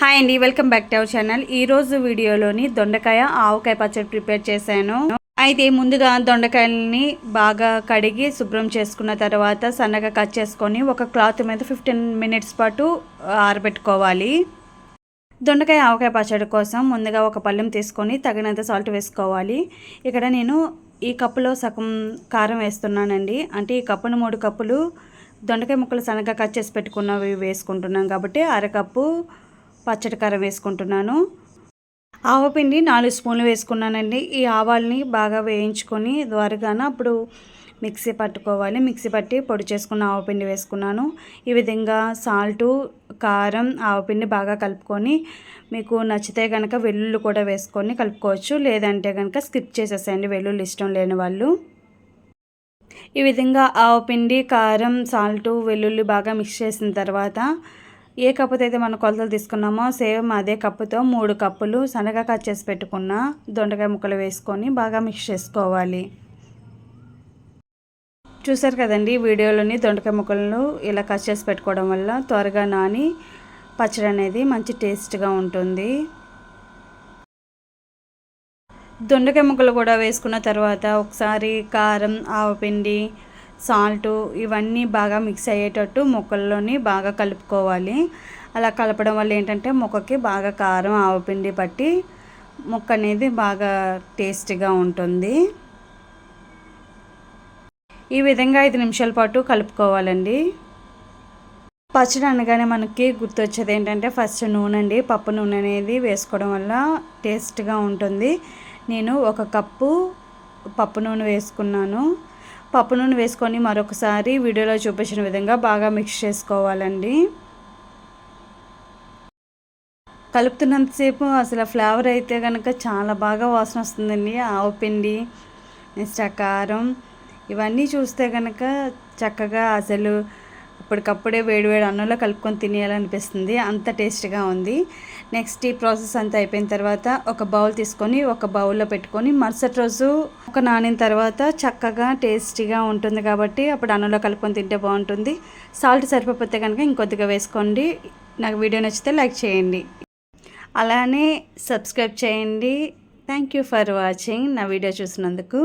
Hi అండి welcome back to our channel ఈరోజు వీడియోలోని దొండకాయ ఆవకాయ పచ్చడి ప్రిపేర్ చేశాను. అయితే ముందుగా దొండకాయలని బాగా కడిగి శుభ్రం చేసుకున్న తర్వాత సన్నగా కట్ చేసుకొని ఒక క్లాత్ మీద ఫిఫ్టీన్ మినిట్స్ పాటు ఆరబెట్టుకోవాలి. దొండకాయ ఆవకాయ పచ్చడి కోసం ముందుగా ఒక పళ్ళెం తీసుకొని తగినంత సాల్ట్ వేసుకోవాలి. ఇక్కడ నేను ఈ కప్పులో సగం కారం వేస్తున్నానండి. అంటే ఈ కప్పును మూడు కప్పులు దొండకాయ ముక్కలు సన్నగా కట్ చేసి పెట్టుకున్నవి వేసుకుంటున్నాం కాబట్టి అరకప్పు పచ్చడి కారం వేసుకుంటున్నాను. ఆవపిండి నాలుగు స్పూన్లు వేసుకున్నానండి. ఈ ఆవాల్ని బాగా వేయించుకొని ద్వారగాన అప్పుడు మిక్సీ పట్టుకోవాలి. మిక్సీ పట్టి పొడి చేసుకున్న ఆవపిండి వేసుకున్నాను. ఈ విధంగా సాల్టు కారం ఆవపిండి బాగా కలుపుకొని మీకు నచ్చితే కనుక వెల్లుల్లి కూడా వేసుకొని కలుపుకోవచ్చు. లేదంటే కనుక స్కిప్ చేసేసేయండి. వెల్లుల్లి ఇష్టం లేని వాళ్ళు. ఈ విధంగా ఆవపిండి కారం సాల్టు వెల్లుల్లి బాగా మిక్స్ చేసిన తర్వాత ఏ కప్పుతో అయితే మనం కొలతలు తీసుకున్నామో సేమ్ అదే కప్పుతో మూడు కప్పులు సన్నగా కట్ చేసి పెట్టుకున్న దొండకాయ ముక్కలు వేసుకొని బాగా మిక్స్ చేసుకోవాలి. చూసారు కదండి వీడియోలోని దొండకాయ ముక్కలను ఇలా కట్ చేసి పెట్టుకోవడం వల్ల త్వరగా నాని పచ్చడి అనేది మంచి టేస్ట్గా ఉంటుంది. దొండకాయ ముక్కలు కూడా వేసుకున్న తర్వాత ఒకసారి కారం ఆవపిండి సాల్టు ఇవన్నీ బాగా మిక్స్ అయ్యేటట్టు మొక్కల్లోని బాగా కలుపుకోవాలి. అలా కలపడం వల్ల ఏంటంటే ముక్కకి బాగా కారం ఆవపిండి పట్టి ముక్క అనేది బాగా టేస్టీగా ఉంటుంది. ఈ విధంగా ఐదు నిమిషాల పాటు కలుపుకోవాలండి. పచ్చడి అనగానే మనకి గుర్తొచ్చేది ఏంటంటే ఫస్ట్ నూనె అండి. పప్పు నూనె అనేది వేసుకోవడం వల్ల టేస్ట్గా ఉంటుంది. నేను ఒక కప్పు పప్పు నూనె వేసుకున్నాను. పప్పు నూనె వేసుకొని మరొకసారి వీడియోలో చూపించిన విధంగా బాగా మిక్స్ చేసుకోవాలండి. కలుపుతున్నంతసేపు అసలు ఫ్లేవర్ అయితే కనుక చాలా బాగా వాసన వస్తుందండి. ఆవు పిండి నెక్స్ట్ కారం ఇవన్నీ చూస్తే కనుక చక్కగా అసలు అప్పటికప్పుడే వేడివేడి అన్నంలో కలుపుకొని తినేయాలనిపిస్తుంది. అంత టేస్ట్గా ఉంది. నెక్స్ట్ ఈ ప్రాసెస్ అంతా అయిపోయిన తర్వాత ఒక బౌల్ తీసుకొని ఒక బౌల్లో పెట్టుకొని మరుసటి రోజు ఒక నానిన తర్వాత చక్కగా టేస్టీగా ఉంటుంది కాబట్టి అప్పుడు అన్నంలో కలుపుకొని తింటే బాగుంటుంది. సాల్ట్ సరిపోతే కనుక ఇంకొద్దిగా వేసుకోండి. నాకు వీడియో నచ్చితే లైక్ చేయండి. అలానే సబ్స్క్రైబ్ చేయండి. Thank you for watching. నా వీడియో చూసినందుకు